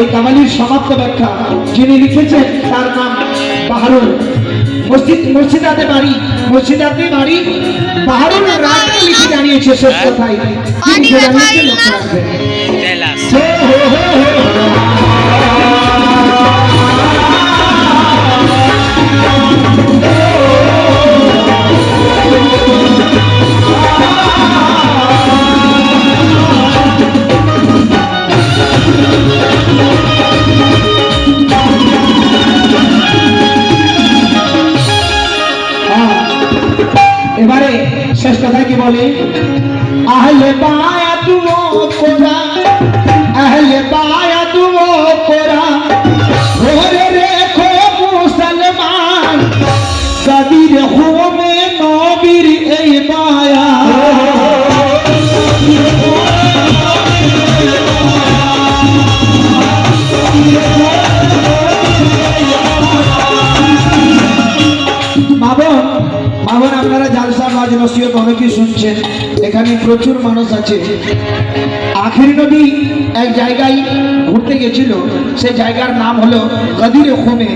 এই কামালির সমাপ্ত ব্যাখ্যা। যিনি লিখেছেন তার নাম বাহারুল। মসজিদ মসজিদাতে বাড়ি মসজিদাতে বাড়ি বাহারুল রাতে লিখে জানিয়েছে শেষ কথাই। এবারে শেষ কথা কি বলি? আহলে বায়াত তুমো কোরা, আহলে বায়াত তুমো কোরা ধরে রেখো মুসলমান। মাবন আপনারা জালসা বাজ নসিহত অনেকেই শুনছেন। এখানে প্রচুর মানুষ আছে। আখের নদী এক জায়গায় ঘুরতে গেছিল। সে জায়গার নাম হলো গদির হোমে